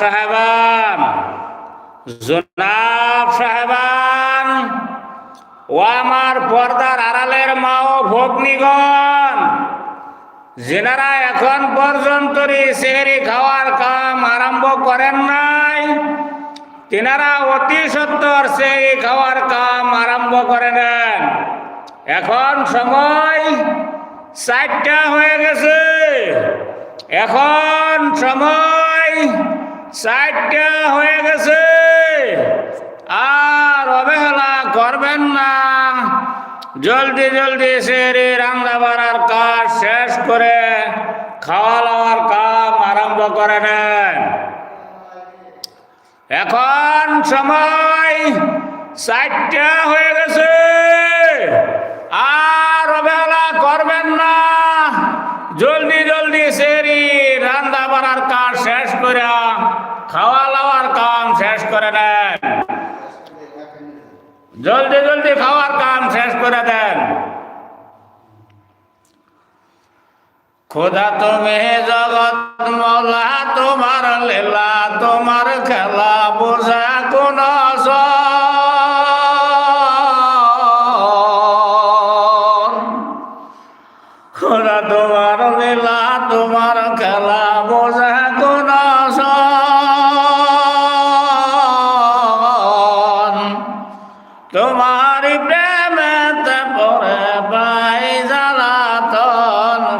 সাহেবান, জনাব সাহেবান, ও আমার পর্দার আড়ালের মা ও ভগ্নিগণ, যেনারা এখন পর্যন্ত সেহরি খাওয়ার কাম আরম্ভ করেন নাই, তেনারা অতি সত্তর সেই খাওয়ার কাম আরম্ভ করে নেন। এখন সময় চারটা হয়ে গেছে। এখন সময় চারটা হয়ে গেছে। আর অবহেলা করবেন না। জলদি জলদি সেরে রান্না বাড়ার কাজ শেষ করে খাওয়া দাওয়ার কাম আরম্ভ করে নেন। এখন সময় চারটা হয়ে গেছে আর অবহেলা করবেন না জলদি জলদি সেরি রান্না বাড়ার কাজ শেষ করে খাওয়া দাওয়ার কাম শেষ করে দেন জলদি জলদি খাওয়ার কাম শেষ করে দেন। খোদা তুমি জগৎ, মৌলা, তোমার লীলা, তোমার খেলা বোঝা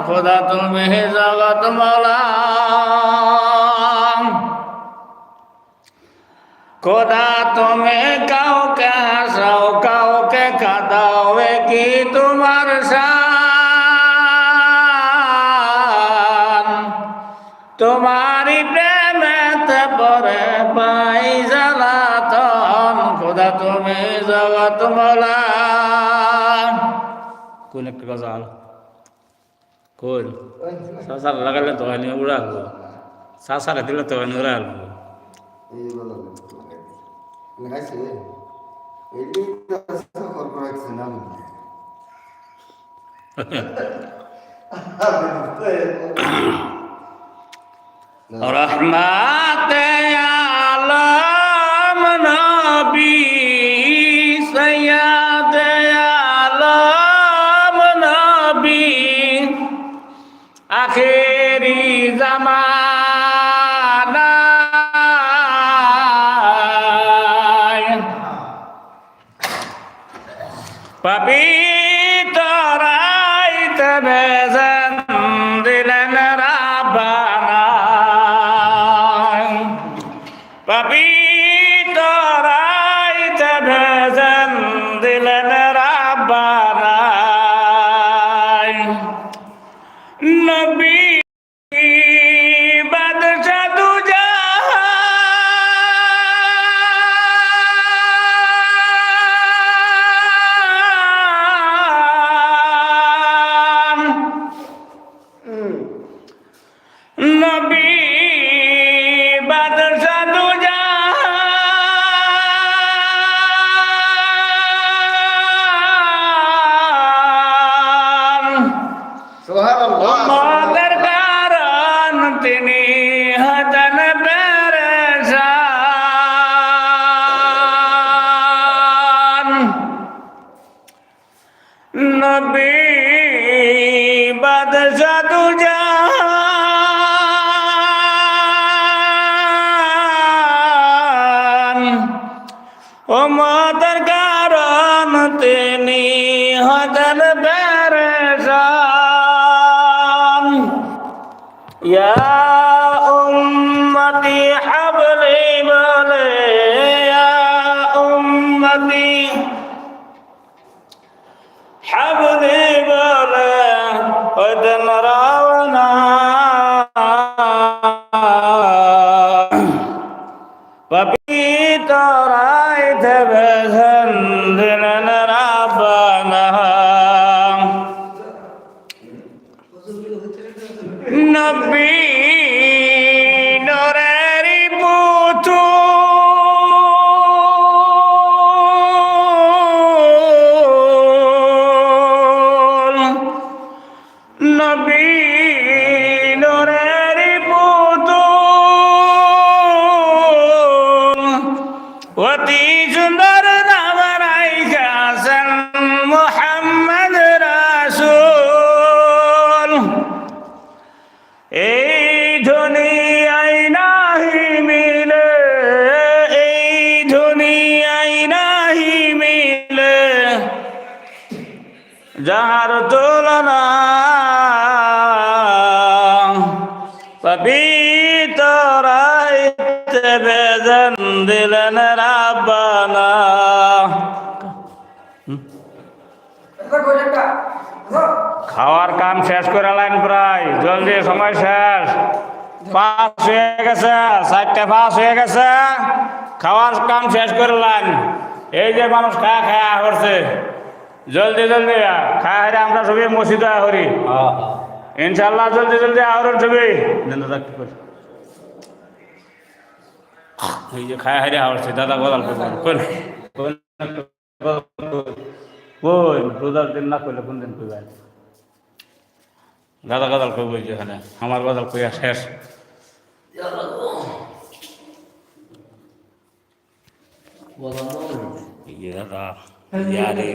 খোদা তুমি জগত মলা। খোদা তুমি তুমি জগৎ মলা কোন একটা গজাল কোন? সাসার লাগালে তো হয়নি উড়ালবো সাসারে দিলে তো হয়নি করাইছে না রহমাত me. ও মাতার কারণ তিনি হতন খাওয়ার কাম শেষ করে লাইন প্রায়। জলদি সময় শেষ। পাঁচ হয়ে গেছে চারটে পাঁচ হয়ে গেছে। খাওয়ার কাম শেষ করে লাইন। এই যে মানুষ খায়া খায়া করছে জলদি জলদি খায়া হারে আমরা সবই মসজিদে হরি। ইনশাল্লাহ জলদি জলদি আহরণ ছবি এই যে খায়া হারে আহরছে দাদা গদাল কোন কোন রোজার দিন না করলে কোন দিন করবেন দাদা গদাল করব এই যে এখানে আমার গদাল কইয়া শেষ এই যে দাদা ইয়ারে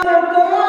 নামাজকে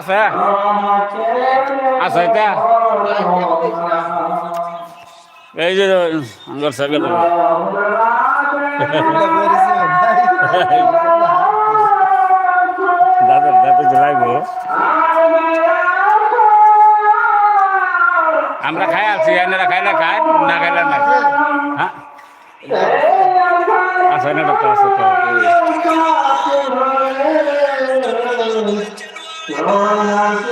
আছে? আছে এটা? এই যে আঙ্গার সাইকেল দাদা দাদা জ্বলাইবো আমরা খাই আছি, এনারা খাইলে খায় না খাইলে না হ্যাঁ? আছে না ডক্টর আছে তো। Oh,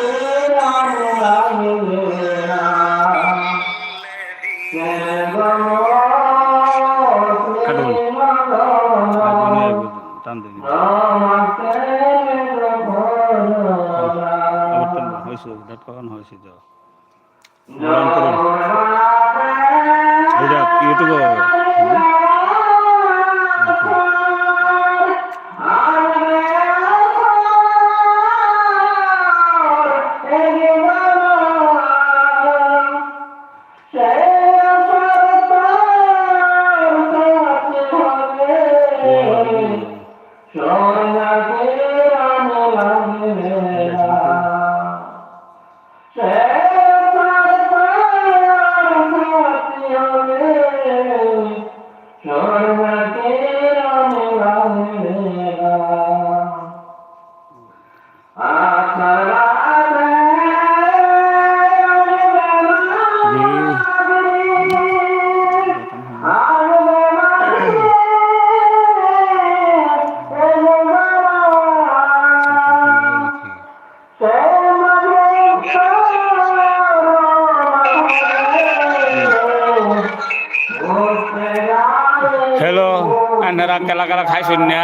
কেলা কেলা খাইছেন না।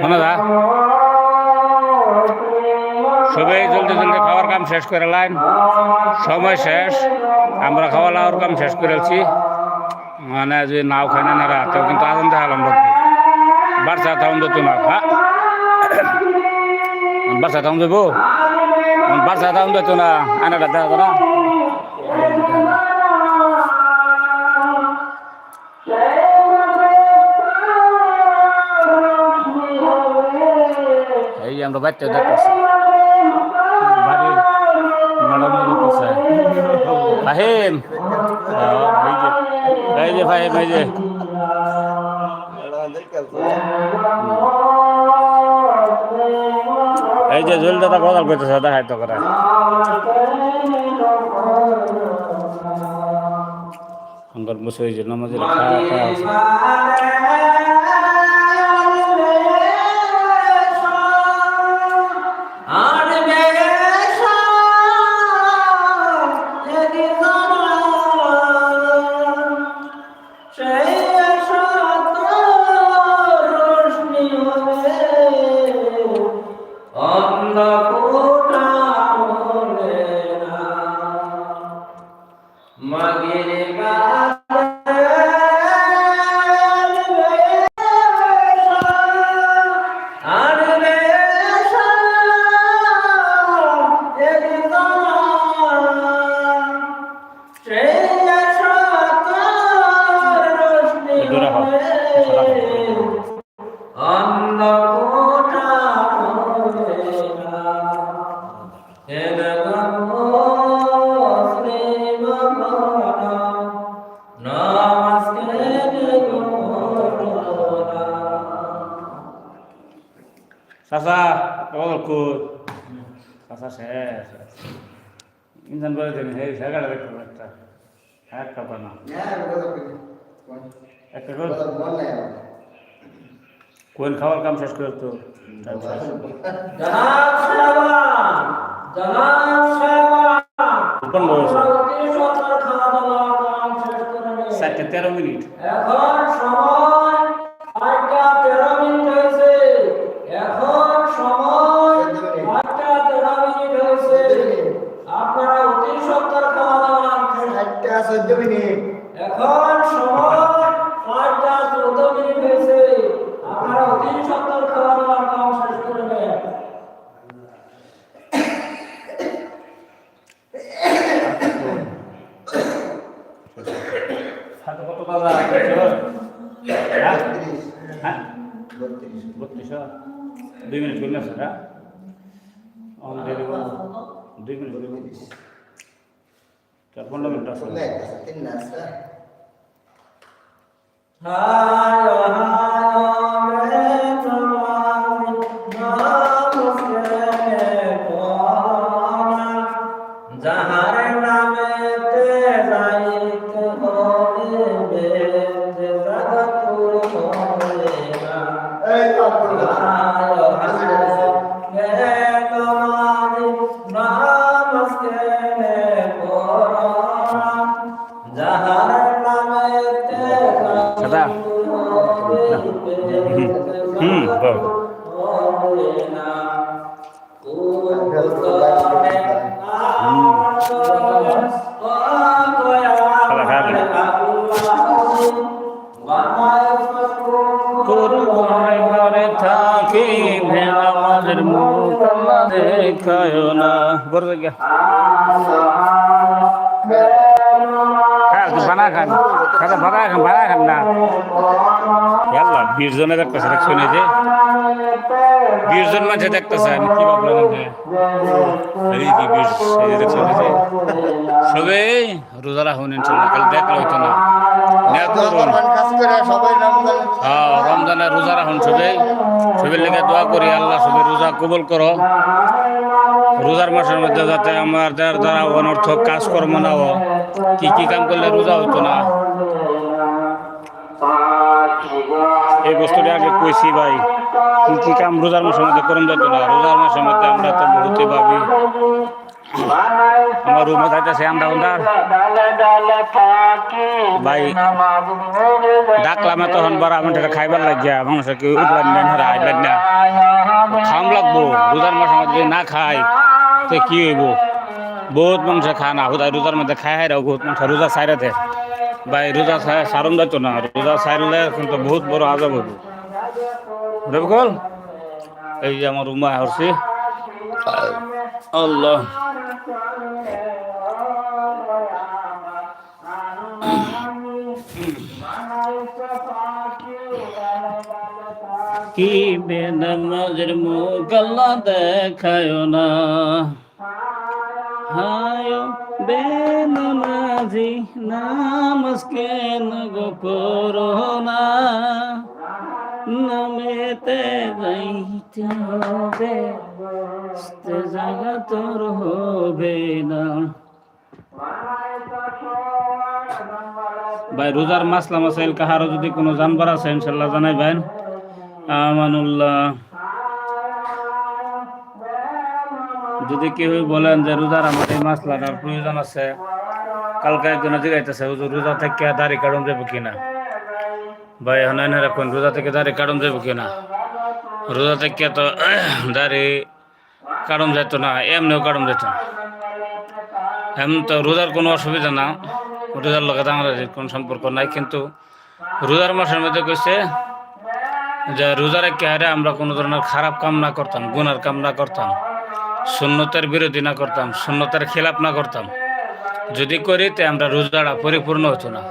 শোনা যা। সবাই জলদি জলদি খাওয়ার কাম শেষ করে লাইন। সময় শেষ। আমরা খাওয়া লাওয়ার কাম শেষ করেছি। মানে যে নাও খাই না রাতেও কিন্তু আনন্দ হালাম বাচ্চা থাউন দিত না হ্যাঁ বাচ্চা থাউন দেবো বাচ্চা থাউন দিত না আনাটা দেওয়া না। এই আমরা বাচ্চা দেখতেছি। বাড়ির ম্যাডাম দেখতেছে। ফাহিম। এই যে ফাহিম এই যে। এই যে জল দাদা কথা করতেছে দেখাই তো করে। বসে ওই যে নামাজের খাওয়া খাওয়া সাহেবান কোন বয়সে অতি সত্তর খাওয়া দাওয়া কাম শেষ করে নিন। চারটে তেরো মিনিট এখন সময় তেরো মিনিট হয়েছে শেষ এখন সময় আটটা চোদ্দ মিনিট হয়েছে। আপনারা অতি সত্তর খাওয়া দাওয়ার কাম শেষ করে কত দাদা হ্যাঁ? হ্যাঁ? দুই মিনিট করলে স্যার হ্যাঁ? দুই মিনিট। দেবো চার পনেরো মিনিট আছে হায় হায় রে তোমার হুম। আমাদের মুখ আমাদের খায় না বড় গা বিশ জনে দেখতেছে যে? বিশ জন দেখতেছে আমি কি ভাবলাম সবে রোজা রাখুন, ইনশাল্লাহ, কাল হইতো না। হ্যাঁ রমজানের রোজা রাখুন সবে। সবের লেগে দোয়া করি, আল্লাহ সবে রোজা কবুল করো। রোজার মাসের মধ্যে যাতে আমার যার দ্বারা অনর্থক কাজকর্ম না হয়। কি কি কাম করলে রোজা হতো না এই বস্তুটা আগে কইছি ভাই, কি কি কাম রোজার মাসের মধ্যে করুন যেত না? রোজার মাসের মধ্যে আমরা তো বহুতে ভাবি, আমার রুমে যাইতেছে আমরা ওনার ভাই, ডাকলাম তখন বড় আমি খাইবার লাগিয়া মানুষের কি উঠবেন না ধরা আইবেন না। খাম লাগবো, রোজার মাসের মধ্যে না খাই, তো কি হইব? বহুত মানুষে খায় না। হুদায় রোজার মধ্যে খায় হাই বহুত মানুষ রোজা সাইরাতে ভাই, রোজা সারণ যাইতো না। রোজা সারলে কিন্তু বহুত বড় আজব হইব। বুঝতে এই যে আমার রুমা হরছি আল্লাহ। কি বেনামাজের মুখ আল্লাহ দেখায় না। হায় বেনামাজি নামাজ কেন গো করো না? নামেতে যাইতে হবে জায়গা তোর হবে না। ভাই, রোজার মাসলা মাসাইল কাহারও যদি কোনো জানবার আছে, ইনশাল্লাহ জানাইবেন। আমানুল্লাহ। যদি কেউ বলেন যে রোজার আমার এই মাসলাটার প্রয়োজন আছে, কালকে একজনে জিগাইতেছে রোজা থেকে দাড়ি কাটন যাব কিনা? ভাই এনে রাখুন, রোজা থেকে দাড়ি কাটন যাব কিনা? রোজা থেকে তো দাড়ি কাটন যেত না, এমনিও কাটন যেত না। এমন তো রোজার কোনো অসুবিধা না, রোজার লগে আমাদের কোনো সম্পর্ক নাই, কিন্তু রোজার মাসের মধ্যে কইছে যে রোজার একে হারে আমরা কোনো ধরনের খারাপ কাম না করতাম, গুনার কাম না করতাম। সুন্নতের বিরোধী না করতাম, সুন্নতের খেলাপ না করতাম। যদি করি তে আমরা রোজাটা পরিপূর্ণ হতো না।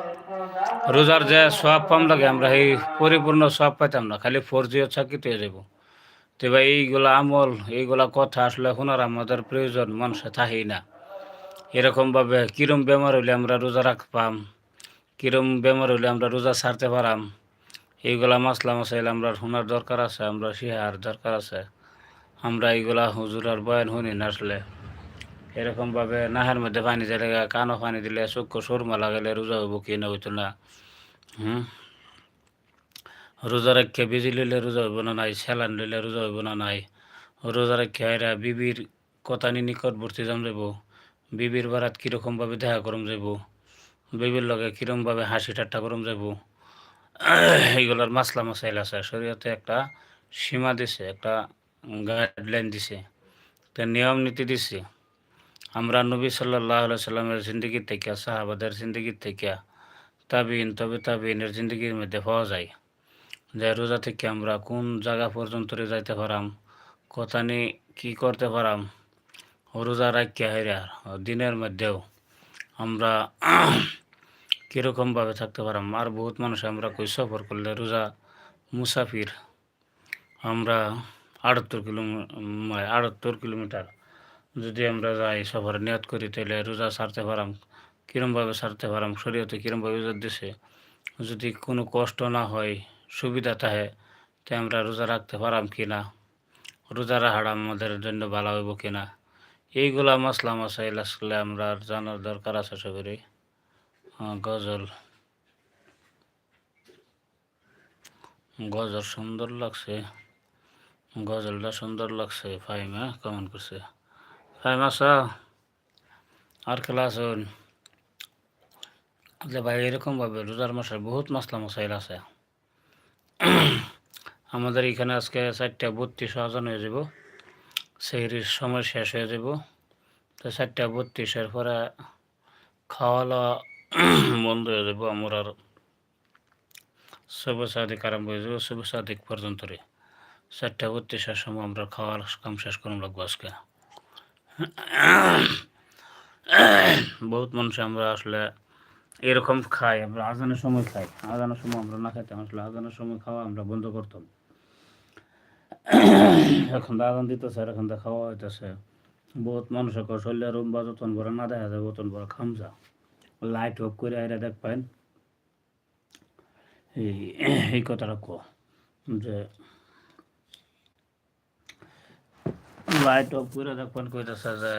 রোজার যে সব পাম লাগে, আমরা এই পরিপূর্ণ সব পাইতাম না, খালি ফোর ফরজিও হয়ে যাব তো ভাই এইগুলা আমল, এইগুলা কথা আসলে এখন আর আমাদের প্রয়োজন, মানুষে থাকেই না। এরকমভাবে কিরম বেমার হইলে আমরা রোজা রাখপাম কিরম বেমার হইলে আমরা রোজা ছাড়তে পারাম, এইগুলা মাসলা মাসাইল আমরা শোনার দরকার আছে, আমরা শিহার দরকার আছে। আমরা এইগুলা হুজুর আর বয়ান শুনি না আসলে। এরকমভাবে নাহের মধ্যে পানি দিলে কানও পানি দিলে চক্ষু সুরমা লাগালে রোজা হইব কি না হইতো না। হুম? রোজা রাখে বিজি লইলে রোজা হইব না নাই, স্যালান লইলে রোজা হইব না নাই। রোজা রাখে এরা বিবির কথানি নিকটবর্তী যাম যাব বিবির বারাত কীরকমভাবে দেখা করম যাব বিবির লগে কীরকমভাবে হাসি ঠাট্টা করম যাব এইগুলোর মাসলা মাসাইল আছে। শরীয়তে একটা সীমা দিছে, একটা গাইডলাইন দিছে, একটা নিয়ম নীতি দিছে। আমরা নবী সাল্লাহ সাল্লামের জিন্দগির থেকে, সাহাবাদের জিন্দগির থেকে তাবিন তবে তাবিনের জিন্দগির মধ্যে পাওয়া যায়। যে রোজা থেকে আমরা কোন জায়গা পর্যন্ত যাইতে পারাম, কথা নিয়ে কী করতে পারাম রোজা রাখিয়া হেরা দিনের মধ্যেও আমরা কীরকমভাবে থাকতে পারাম। আর বহুত মানুষ আমরা কই সফর করলে রোজা মুসাফির, আমরা আটাত্তর কিলোমিটার আটাত্তর কিলোমিটার। যদি আমরা যাই সফরে নিয়ত করি, তাহলে রোজা সারতে পারাম, কীরমভাবে সারতে পারাম, শরীয়তে কীরমভাবে দিছে? যদি কোনো কষ্ট না হয়, সুবিধা থাকে তো আমরা রোজা রাখতে পারাম কি না? রোজা রাখাটা আমাদের জন্য ভালো হইব কি না? এইগুলা মশলা মশাইল আসলে আমরা জানার দরকার আছে সবেরই। গজল। গজল সুন্দর লাগছে। গজলটা সুন্দর লাগছে ফাইমা কমেন্ট করছে? ফাইম আর খেলা আসুন যে ভাই, এরকমভাবে রোজার মাসে বহুত মশলা মশাইল আছে। আমাদের এখানে আজকে চারটা বত্রিশ হাজার হয়ে যাব। সেই সময় শেষ হয়ে যাব। তো চারটা বত্রিশের পরে খাওয়া দাওয়া বন্ধ হয়ে যাব। আমার আর শুভ সাদিক আরম্ভ হয়ে যাব শুভ সাদিক পর্যন্ত রে। চারটা বত্রিশের সময় আমরা খাওয়ার কাম শেষ করুন লাগবো আজকে। বহুত মানুষ আমরা আসলে এরকম খাই, আমরা আজানের সময় খাই। আজানের সময় আমরা না খাইতাম, আসলে আজানের সময় খাওয়া আমরা বন্ধ করতাম। এখন তো আজান দিতেছে, আর এখন তো খাওয়া হইতেছে। বহুত মানুষের কৌশল্য রুম বা যতন বড় না দেখা যায় ততন বড় খামজা লাইট অফ করে আইরা দেখ পাইন। এই এই কথাটা কো, যে লাইট অফ করে দেখবেন কইতেছে যে,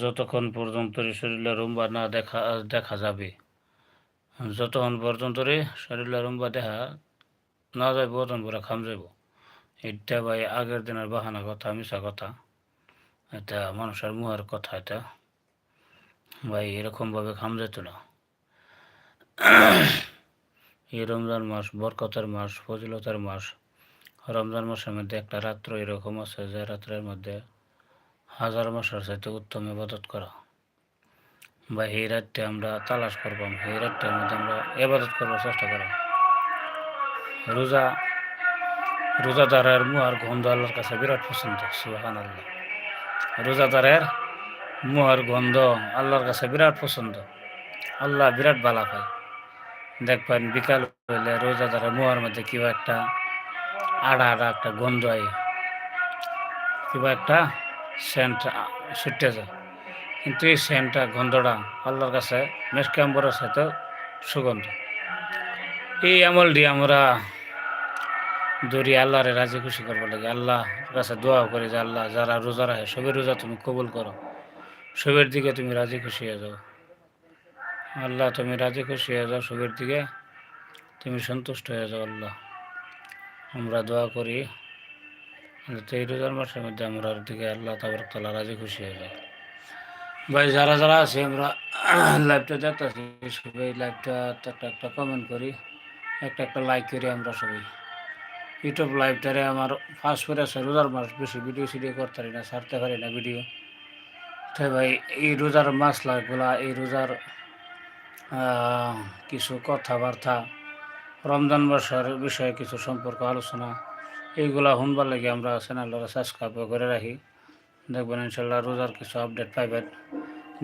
যতক্ষণ পর্যন্ত শরীরে রুম্বা না দেখা দেখা যাবে, যতক্ষণ পর্যন্ত রে শরীরে রুম্বা দেখা না যাবে ততক্ষণ পরে খাম যাইব। এটা ভাই আগের দিনের বাহানা কথা মিশা কথা। এটা মানুষের মুহের কথা এটা। ভাই এরকমভাবে খাম যেত না। এই রমজান মাস বরকতের মাস, ফজিলতের মাস রমজান মাসের মধ্যে একটা রাত্র এরকম আছে যে রাত্রের মধ্যে হাজার মাসের চাইতে উত্তম ইবাদত করা। বা এই রাতটা আমরা তালাশ করবাম এই রাতটার মধ্যে আমরা এবাদত করবার চেষ্টা করা। রোজা, রোজাদারের মুহার গন্ধ আল্লাহর কাছে বিরাট পছন্দ সুহান আল্লাহ রোজাদারের মুহার গন্ধ আল্লাহর কাছে বিরাট পছন্দ। আল্লাহ বিরাট বালা পায়। দেখবেন বিকাল হইলে রোজাদারের মুহার মধ্যে কিবা একটা আড়া আড়া একটা গন্ধ আয়। কিবা একটা সেন্ট ছুটে যায়। কিন্তু এই সেন্টটা, গন্ধটা আল্লাহর কাছে মেসকাম্বরের সাথে সুগন্ধ। এই আমল দিয়ে আমরা দৌড়ি আল্লাহরে রাজি খুশি করব লাগে। আল্লাহ কাছে দোয়া করি যে আল্লাহ, যারা রোজা রাখে সবের রোজা তুমি কবুল করো। সবের দিকে তুমি রাজি খুশি হয়ে যাও। আল্লাহ তুমি রাজি খুশি হয়ে যাও, সবের দিকে তুমি সন্তুষ্ট হয়ে যাও, আল্লাহ। আমরা দোয়া করি এই রোজার মাসের মধ্যে আমরা দিকে আল্লাহ তাবরক তালা রাজি খুশি হয়ে যায়। ভাই, যারা যারা আছে, আমরা লাইভটা দেখতেছি, সবাই লাইভটা একটা একটা কমেন্ট করি, একটা একটা লাইক করি আমরা সবাই। ইউটিউব লাইভটারে আমার ফার্স্ট করে আছে, রোজার মাস বেশি ভিডিও সিডিও করতে পারি না, ছাড়তে পারি না ভিডিও তাই ভাই, এই রোজার মাস মাসলাগুলা, এই রোজার কিছু কথাবার্তা রমজান মাসের বিষয়ে কিছু সম্পর্ক, আলোচনা এইগুলা শুনবার লাগে আমরা চ্যানেলটা সাবস্ক্রাইব করে রাখি। দেখবেন ইনশাল্লাহ রোজার কিছু আপডেট পাইবেন।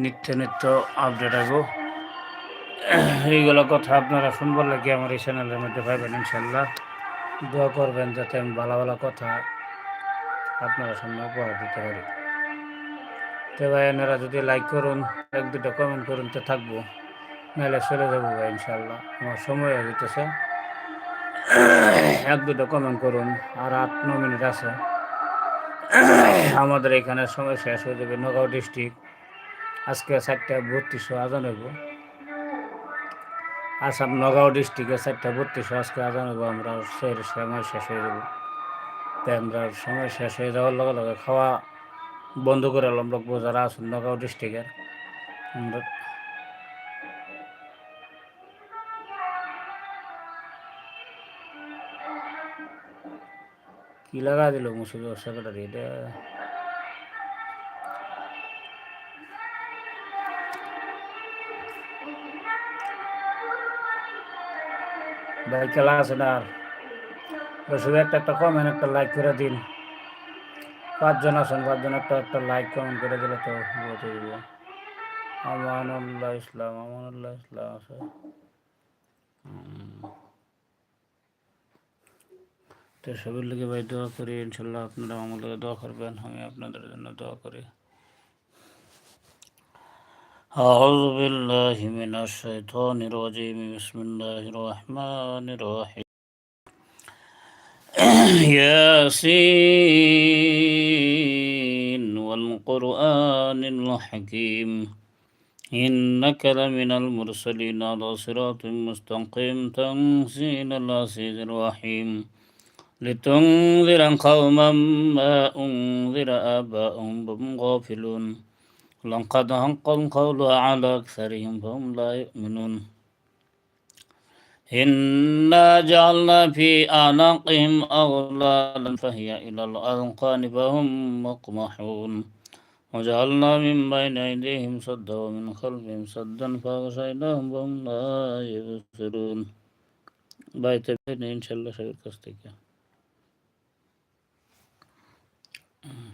নিত্য নিত্য আপডেট আসব এইগুলো কথা আপনারা শুনবার লাগে আমার এই চ্যানেলের মধ্যে পাইবেন ইনশাল্লাহ দোয়া করবেন যাতে আমি ভালো ভালো কথা আপনারা সামনে উপহার দিতে পারি। তো ভাই এনারা যদি লাইক করুন, এক দুটো কমেন্ট করুন, তো থাকব। নাহলে চলে যাব ভাই ইনশাল্লাহ আমার সময় হয়ে যেতেছে এক দুটো কমেন্ট করুন, আর আট ন মিনিট আছে। আমাদের এখানে সময় শেষ হয়ে যাবে, নগাঁও ডিস্ট্রিক্ট আজকে চারটা বত্রিশশো আজান হইব। আসাম, নগাঁও ডিস্ট্রিক্টে চারটা বত্রিশশো আজকে আজান হইব, আমরা সময় শেষ হয়ে যাব। তাই আমরা সময় শেষ হয়ে যাওয়ার লগে লগে খাওয়া বন্ধ করে এলাম লোক যারা আছেন নগাঁও ডিস্ট্রিক্টের আমরা কি লাগা দিল মুসুদ সেক্রেটারি, এটা ভাই, খেলা আছে না শুধু একটা একটা কমেন্ট একটা লাইক করে দিন। পাঁচজন আছেন, পাঁচজন, একটা একটা লাইক কমেন্ট করে দিলে তো হয়ে যাবে। আমানুল্লাহ ইসলাম আমানুল্লাহ ইসলাম আছে। তো সবের লিগে ভাই দোয়া করি ইনশাল্লাহ আপনারা আমার লিগে দোয়া করবেন আমি আপনাদের জন্য দোয়া করি أعوذ بالله من الشيطان الرجيم بسم الله الرحمن الرحيم ياسين والقرآن الحكيم إنك لمن المرسلين على صراط مستقيم تنزيل العزيز الرحيم لتنذر قوما ما أنذر آباؤهم وهم غافلون. لقد حق القول على أكثرهم فهم لا يؤمنون. إنا جعلنا في أعناقهم أغلالا فهي إلى الأذقان فهم مقمحون. وجعلنا من بين أيديهم صدا ومن خلفهم صدا فأغشيناهم وهم لا يبصرون. بايت إن شاء الله شبير كستك Mm-hmm.